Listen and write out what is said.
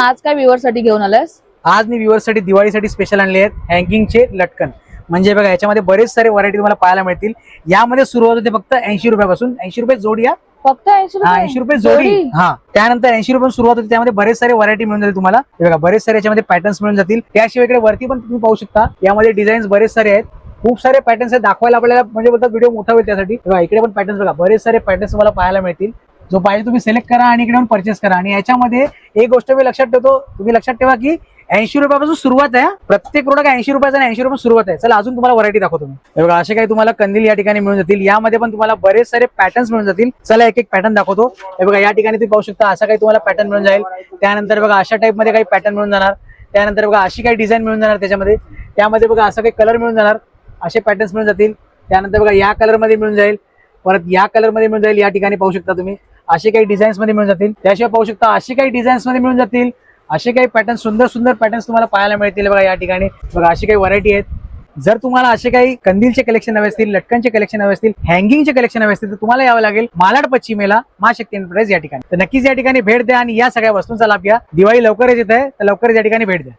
आज काय व्ह्युअरसाठी घेऊन आलायस? आज मी व्ह्युअर्ससाठी दिवाळीसाठी स्पेशल आणले आहेत हँगिंगचे लटकन. म्हणजे बघा याच्यामध्ये बरेच सारे व्हरायटी तुम्हाला पाहायला मिळतील. यामध्ये सुरुवात होते फक्त ऐंशी रुपयापासून. ऐंशी रुपये जोडी या फक्त ऐंशी रुपये? जोडी. हा. त्यानंतर ऐंशी रुपये सुरुवात होते. त्यामध्ये बरेच सारे व्हरायटी मिळून जातील तुम्हाला. हे बघा बरेच सारे याच्यामध्ये पॅटर्न्स मिळून जातील. त्याशिवाय इकडे वरती पण तुम्ही पाहू शकता. यामध्ये डिझाईन्स बरेच सारे आहेत. खूप सारे पॅटर्न्स आहेत. दाखवायला आपल्याला म्हणजे बोलतात व्हिडिओ मोठा होईल त्यासाठी. बघा इकडे पण पॅटर्न्स बघा. बरेच सारे पॅटर्न्स तुम्हाला पाहायला मिळतील. जो पाहिजे तुम्ही सिलेक्ट करा आणि इकडे परचेस करा. आणि याच्यामध्ये एक गोष्ट मी लक्षात ठेवतो तुम्ही लक्षात ठेवा की ऐंशी रुपयापासून सुरुवात आहे प्रत्येक प्रोडक्ट ऐंशी रुपयाचा आणि ऐंशी रुपये सुरुवात आहे. चला अजून तुम्हाला व्हरायटी दाखवतो मी. बघा असे काही तुम्हाला कंदील या ठिकाणी मिळून जातील. यामध्ये पण तुम्हाला बरेच सारे पॅटर्न्स मिळून जातील. चला एक एक पॅटर्न दाखवतो. हे बघा या ठिकाणी तुम्ही पाहू शकता असा काही तुम्हाला पॅटर्न मिळून जाईल. त्यानंतर बघा अशा टाईपमध्ये काही पॅटर्न मिळून जाणार. त्यानंतर बघा अशी काही डिझाईन मिळून जाणार त्याच्यामध्ये. त्यामध्ये बघा असं काही कलर मिळून जाणार. असे पॅटर्न्स मिळून जातील. त्यानंतर बघा या कलरमध्ये मिळून जाईल. परत या कलरमध्ये मिळून जाईल या ठिकाणी पाहू शकता तुम्ही. असे काही डिझाईन्समध्ये मिळून जातील. त्याशिवाय पाहू शकता असे काही डिझाईन्समध्ये मिळून जातील. असे काही पॅटर्न सुंदर सुंदर पॅटर्न्स तुम्हाला पाहायला मिळतील बघा या ठिकाणी. बघा अशी काही व्हरायटी आहेत. जर तुम्हाला असे काही कंदीलचे कलेक्शन हवे असतील लटकनचे कलेक्शन हवे असतील हँगिंगचे कलेक्शन हवे असतील तर तुम्हाला यावं लागेल मालाड पश्चिमेला मा शक्ती एंटरप्राइज या ठिकाणी. तर नक्कीच या ठिकाणी भेट द्या आणि या सगळ्या वस्तूंचा लाभ घ्या. दिवाळी लवकरच येत आहे तर लवकरच या ठिकाणी भेट द्या.